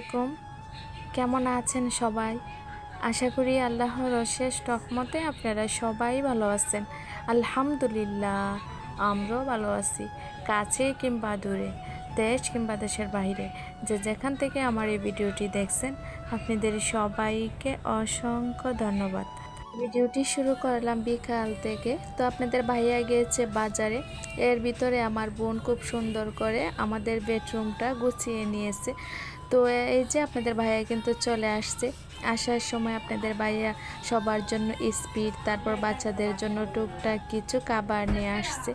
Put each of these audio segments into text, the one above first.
আলাইকুম। কেমন আছেন সবাই? আশা করি আল্লাহর অশেষ রহমতে আপনারা সবাই ভালো আছেন। আলহামদুলিল্লাহ, আমরাও ভালো আছি, কাছে কিংবা দূরে, দেশ কিংবা দেশের বাইরে যে যেখান থেকে আমার এই ভিডিওটি দেখছেন, আপনাদের সবাইকে অসংখ্য ধন্যবাদ। ভিডিওটি শুরু করলাম বিকাল থেকে। তো আপনাদের ভাইয়া গিয়েছে বাজারে। এর ভিতরে আমার বোন খুব সুন্দর করে আমাদের বেডরুমটা গুছিয়ে নিয়েছে। তো এই যে আপনাদের ভাইয়া কিন্তু চলে আসছে। আসার সময় আপনাদের ভাইয়া সবার জন্য স্পিড, তারপর বাচ্চাদের জন্য টুকটাক কিছু খাবার নিয়ে আসছে।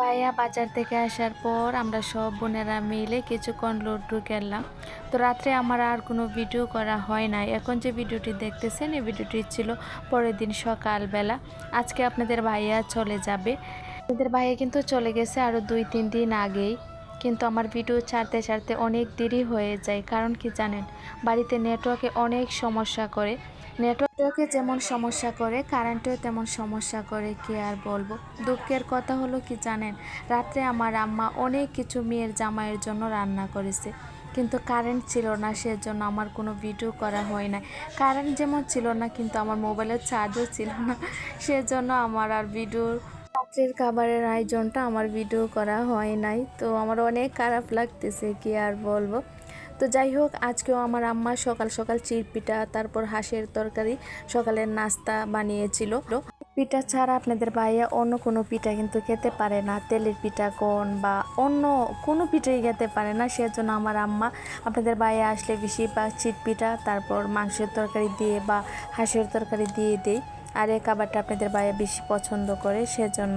ভাইয়া বাজার থেকে আসার পর আমরা সব বোনেরা মিলে কিছুক্ষণ লুডু খেললাম। তো রাত্রে আমার আর কোনো ভিডিও করা হয় নাই। এখন যে ভিডিওটি দেখতেছেন, এই ভিডিওটি ছিল পরের দিন সকালবেলা। আজকে আপনাদের ভাইয়া চলে যাবে। আপনাদের ভাইয়া কিন্তু চলে গেছে আরও দুই, তিন দিন আগেই। কিন্তু আমার ভিডিও ছাড়তে ছাড়তে অনেক দেরি হয়ে যায়, কারণ কি জানেন, বাড়িতে নেটওয়ার্কে অনেক সমস্যা করে। নেটওয়ার্কে যেমন সমস্যা করে, কারেন্টেও তেমন সমস্যা করে, কি আর বলব। দুঃখের কথা হলো কি জানেন, রাত্রে আমার আম্মা অনেক কিছু মেয়ের জামাইয়ের জন্য রান্না করেছে। কিন্তু কারেন্ট ছিল না, সেজন্য আমার কোনো ভিডিও করা হয় না কারেন্ট যেমন ছিল না, কিন্তু আমার মোবাইলের চার্জও ছিল না, সেজন্য আমার আর ভিডিও রাত্রের খাবারের আয়োজনটা আমার ভিডিও করা হয় নাই, তো আমার অনেক খারাপ লাগতেছে, কি আর বলব। তো যাই হোক, আজকেও আমার আম্মা সকাল সকাল চিরপিঠা, তারপর হাঁসের তরকারি সকালের নাস্তা বানিয়েছিল। পিঠা ছাড়া আপনাদের ভাইয়া অন্য কোনো পিঠা কিন্তু খেতে পারে না, তেলের পিঠা, কোন বা অন্য কোনো পিঠাই খেতে পারে না, সেজন্য আমার আম্মা, আপনাদের ভাইয়া আসলে বেশিরভাগ চিট পিঠা তারপর মাংসের তরকারি দিয়ে বা হাঁসের তরকারি দিয়ে দেই আর এই খাবারটা আপনাদের ভাইয়া বেশি পছন্দ করে, সেজন্য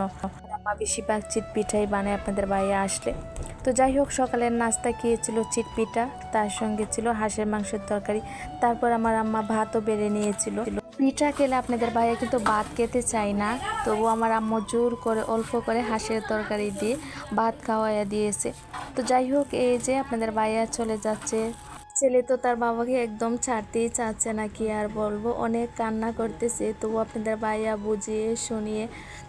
আম্মা বেশিরভাগ চিট পিঠাই বানায় আপনাদের ভাইয়া আসলে। তো যাই হোক, সকালের নাস্তা খেয়েছিল চিট পিঠা, তার সঙ্গে ছিল হাঁসের মাংসের তরকারি, তারপর আমার আম্মা ভাতও বেড়ে নিয়েছিল। পিঠা খেলে আপনাদের ভাইয়া কিন্তু ভাত খেতে চায় না, তবু আমার আম্মু জোর করে, অল্প করে হাঁসের তরকারি দিয়ে ভাত খাওয়াইয়া দিয়েছে। তো যাই হোক, এই যে আপনাদের ভাইয়া চলে যাচ্ছে। ছেলে তো তার বাবাকে একদম ছাড়তেই চাচ্ছে না, কি আর বলব? অনেক কান্না করতেছে। তবু আপনাদের ভাইয়া বুঝিয়ে শুনিয়ে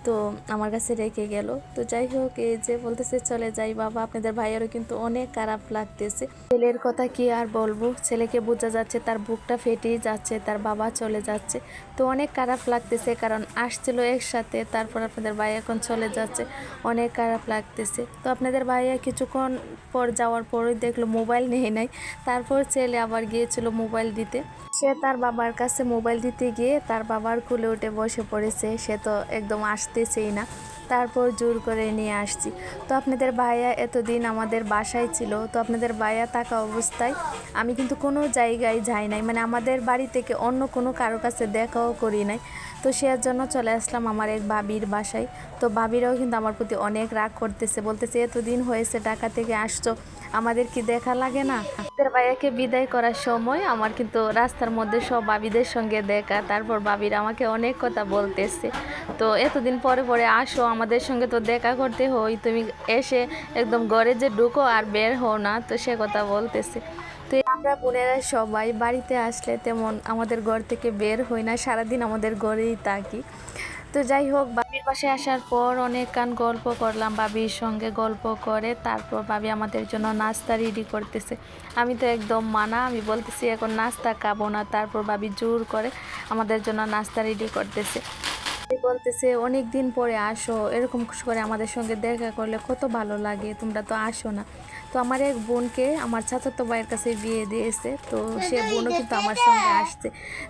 তো আমার কাছে রেখে গেল। তো যাই হোক, এই যে বলতেছে চলে যাই বাবা। আপনাদের ভাইয়ারও কিন্তু অনেক খারাপ লাগতেছে। ছেলের কথা কি আর বলব? ছেলেকে বোঝা যাচ্ছে তার বুকটা ফেটেই যাচ্ছে, তার বাবা চলে যাচ্ছে। তো অনেক খারাপ লাগতেছে, কারণ আসছিল একসাথে, তারপর আপনাদের ভাই এখন চলে যাচ্ছে। অনেক খারাপ লাগতেছে। তো আপনাদের ভাইয়া কিছুক্ষণ পর যাওয়ার পরই দেখল মোবাইল নেই, নাই। তারপর ছেলে আবার গিয়েছিল মোবাইল দিতে। সে তার বাবার কাছে মোবাইল দিতে গিয়ে তার বাবার কুলে উঠে বসে পড়েছে। সে তো একদম আসতেছেই না। তারপর জোর করে নিয়ে আসছি। তো আপনাদের ভাইয়া এতদিন আমাদের বাসায় ছিল। তো আপনাদের ভাইয়া থাকা অবস্থায় আমি কিন্তু কোনো জায়গায় যাই নাই। মানে আমাদের বাড়ি থেকে অন্য কোনো কারও কাছে দেখাও করি নাই। তো সে জন্য চলে আসলাম আমার এক বাবির বাসায়। তো বাবিরাও কিন্তু আমার প্রতি অনেক রাগ করতেছে। বলতেছে, এতদিন হয়েছে ঢাকা থেকে আসছো। আমাদের কি দেখা লাগে না? আমাদের ভাইয়াকে বিদায় করার সময় আমার কিন্তু রাস্তার মধ্যে সব বাবিদের সঙ্গে দেখা, তারপর বাবিরা আমাকে অনেক কথা বলতেছে। তো এতদিন পরে পরে আসো, আমাদের সঙ্গে তো দেখা করতে হই, তুমি এসে একদম ঘরে যে ঢুকো আর বের হও না, তো সে কথা বলতেছে। তো আমরা বোনেরা সবাই বাড়িতে আসলে তেমন আমাদের ঘর থেকে বের হই না, সারাদিন আমাদের ঘরেই থাকি। তো যাই হোক পাশে আসার পর অনেক কান গল্প করলাম, বাবির সঙ্গে গল্প করে, তারপর বাবি আমাদের জন্য নাস্তা রেডি করতেছে। আমি তো একদম মানা, আমি বলতেছি এখন নাস্তা খাব না, তারপর বাবি জোর করে আমাদের জন্য নাস্তা রেডি করতেছে। বলতেছে অনেক দিন পরে আসো। এরকম করে আমাদের সঙ্গে দেখা করলে কত ভালো লাগে, তোমরা তো আসো না। তো আমার এক বোনকে আমার চাচাতো ভাইয়ের কাছে বিয়ে দিয়েছে, তো সে বোনও কিন্তু আমার সঙ্গে আসছে।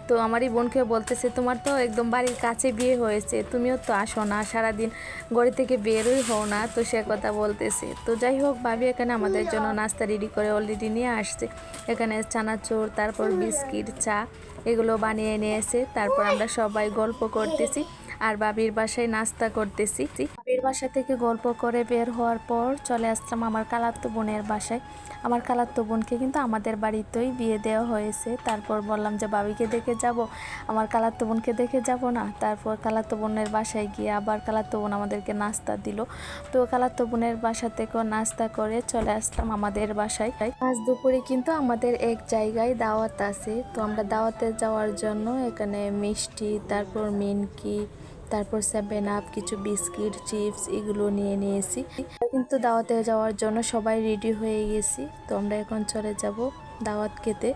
তো আমার এই বোনকে বলতেছে, তোমার তো একদম বাড়ির কাছে বিয়ে হয়েছে, তুমিও তো আসো না, সারাদিন গড়ি থেকে বেরোই হও না। তো সে কথা বলতেছে। তো যাই হোক, ভাবি এখানে আমাদের জন্য নাস্তা রেডি করে অলরেডি নিয়ে আসছে। এখানে চানাচুর, তারপর বিস্কিট, চা, এগুলো বানিয়ে নিয়েছে। তারপর আমরা সবাই গল্প করতেছি। আর বাবির বাসায় নাস্তা করতেছি। বাবির বাসা থেকে গল্প করে বের হওয়ার পর চলে আসলাম আমার কালাত্তো বোনের বাসায়। আমার কালাত্তো বোনকে কিন্তু আমাদের বাড়িতেই বিয়ে দেওয়া হয়েছে। তারপর বললাম যে, বাবিকে দেখে যাব। আমার কালাত্তো বোনকে দেখে যাব না? তারপর কালাত্তো বোনের বাসায় গিয়ে আবার কালাত্তো বোন আমাদেরকে নাস্তা দিল। তো কালাত্তো বোনের বাসা থেকেও নাস্তা করে চলে আসলাম আমাদের বাসায়। আজ দুপুরে কিন্তু আমাদের এক জায়গায় দাওয়াত আছে। তো আমরা দাওয়াতে যাওয়ার জন্য এখানে মিষ্টি, তারপর মিনকি তারপর সেভেন আপ কিছু বিস্কিট চিপস এগুলো নিয়ে নিয়েছি। কিন্তু দাওয়াতে যাওয়ার জন্য সবাই রেডি হয়ে গেছি। তো আমরা এখন চলে যাব দাওয়াত খেতে।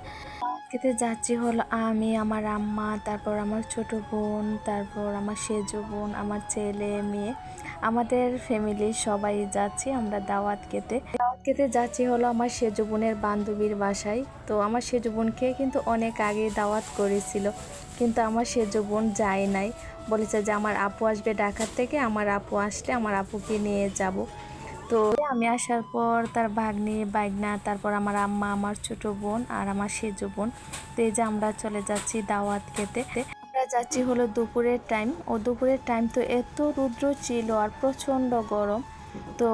খেতে যাচ্ছি হলো আমি, আমার আম্মা, তারপর আমার ছোট বোন, তারপর আমার সেজো বোন, আমার ছেলে, মেয়ে। আমাদের ফ্যামিলি সবাই যাচ্ছি আমরা দাওয়াত খেতে। খেতে যাচ্ছি হলো আমার সেজো বোনের বান্ধবীর বাসায়। তো আমার সেজো বোনকে কিন্তু অনেক আগে দাওয়াত করেছিল, কিন্তু আমার সেজো বোন যায় নাই। বলেছে যে আমার আপু আসবে ঢাকার থেকে, আমার আপু আসলে আমার আপুকে নিয়ে যাব। তো আমি আসার পর তার ভাগ্নি বাইগনা তারপর আমার আম্মা, আমার ছোট বোন আর আমার সেজো বোন। তো এই যে আমরা চলে যাচ্ছি দাওয়াত খেতে। আমরা যাচ্ছি হলো দুপুরের টাইম ও দুপুরের টাইম তো এত রুদ্র ছিল আর প্রচণ্ড গরম। তো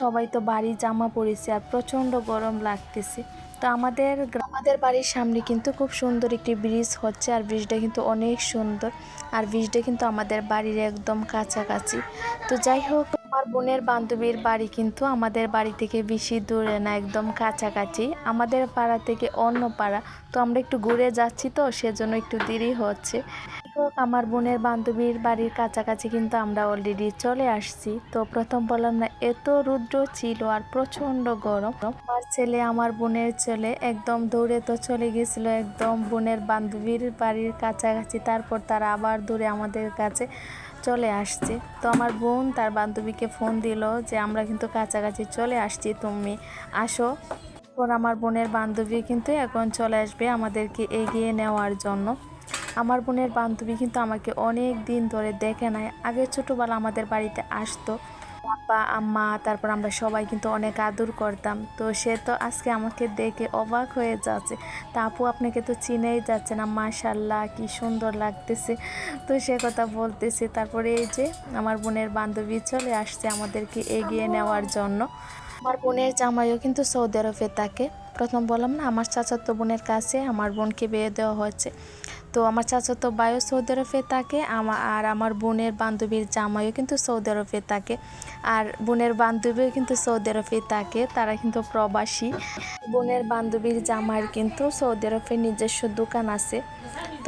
সবাই তো বাড়ি জামা পরেছে আর প্রচণ্ড গরম লাগতেছে। তো আমাদের আমাদের বাড়ির সামনে কিন্তু খুব সুন্দর একটি ব্রিজ হচ্ছে আর ব্রিজটা কিন্তু অনেক সুন্দর। আর ব্রিজটা কিন্তু আমাদের বাড়ির একদম কাছাকাছি। তো যাই হোক, আমার বোনের বান্ধবীর বাড়ি কিন্তু আমাদের বাড়ি থেকে বেশি দূরে না, একদম কাছাকাছি। আমাদের পাড়া থেকে অন্য পাড়া। তো আমরা একটু ঘুরে যাচ্ছি তো, সেজন্য একটু দেরি হচ্ছে। হোক আমার বোনের বান্ধবীর বাড়ির কাছাকাছি কিন্তু আমরা অলরেডি চলে আসছি। তো প্রথম বললাম না, এত রুদ্র ছিল আর প্রচণ্ড গরম। আমার ছেলে, আমার বোনের ছেলে একদম দৌড়ে তো চলে গেছিল, একদম বোনের বান্ধবীর বাড়ির কাছাকাছি। তারপর তারা আবার দূরে আমাদের কাছে চলে আসছে। তো আমার বোন তার বান্ধবীকে ফোন দিল যে, আমরা কিন্তু কাছাকাছি চলে আসছি, তুমি আসো। পর আমার বোনের বান্ধবী কিন্তু এখন চলে আসবে আমাদেরকে এগিয়ে নেওয়ার জন্য। আমার বোনের বান্ধবী কিন্তু আমাকে অনেক দিন ধরে দেখে নাই। আগে ছোটোবেলা আমাদের বাড়িতে আসতো। আব্বা আম্মা, তারপর আমরা সবাই কিন্তু অনেক আদর করতাম। তো সে তো আজকে আমাকে দেখে অবাক হয়ে যাচ্ছে। তা আপু আপনাকে তো চিনেই যাচ্ছে না মাশাল্লাহ কি সুন্দর লাগতেছে। তো সে কথা বলতেছে। তারপরে এই যে আমার বোনের বান্ধবী চলে আসছে আমাদেরকে এগিয়ে নেওয়ার জন্য। আমার বোনের জামাইও কিন্তু সৌদি আরবে থাকে। প্রথম বললাম না, আমার চাচাতো বোনের কাছে আমার বোনকে বিয়ে দেওয়া হয়েছে। তো আমার চাচাতো ভাইও সৌদি আরবে থাকে আমার আর আমার বোনের বান্ধবীর জামাইও কিন্তু সৌদি আরবে থাকে। আর বোনের বান্ধবীও কিন্তু সৌদি আরবে থাকে, তারা কিন্তু প্রবাসী। বোনের বান্ধবীর জামাইয়ের কিন্তু সৌদি আরবে নিজস্ব দোকান আছে।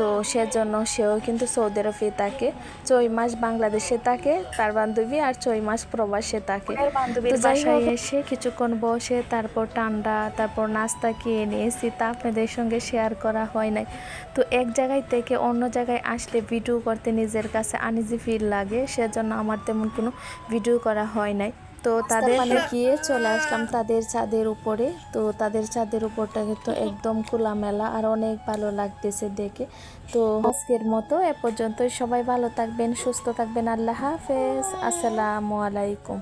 তো সেজন্য সেও কিন্তু সৌদি আরবে থাকে। ছয় মাস বাংলাদেশে থাকে তার বান্ধবী আর ছয় মাস প্রবাসে থাকে। বান্ধবীর বাসায় এসে কিছুক্ষণ বসে তারপর ঠান্ডা তারপর নাস্তা খেয়ে নিয়েছি তা আপনাদের সঙ্গে শেয়ার করা হয় নাই। তো এক জায়গায় থেকে অন্য জায়গায় আসলে ভিডিও করতে নিজের কাছে আনিজি ফিল লাগে সেজন্য আমার তেমন কোনো ভিডিও করা হয় নাই। তো তাদের মানে গিয়ে চলে আসলাম তাদের ছাদের উপরে। তো তাদের ছাদের উপরটা কিন্তু একদম খোলামেলা আর অনেক ভালো লাগতেছে দেখে। তো আজকের মতো এ পর্যন্তই। সবাই ভালো থাকবেন সুস্থ থাকবেন। আল্লাহ হাফেজ। আসসালামু আলাইকুম।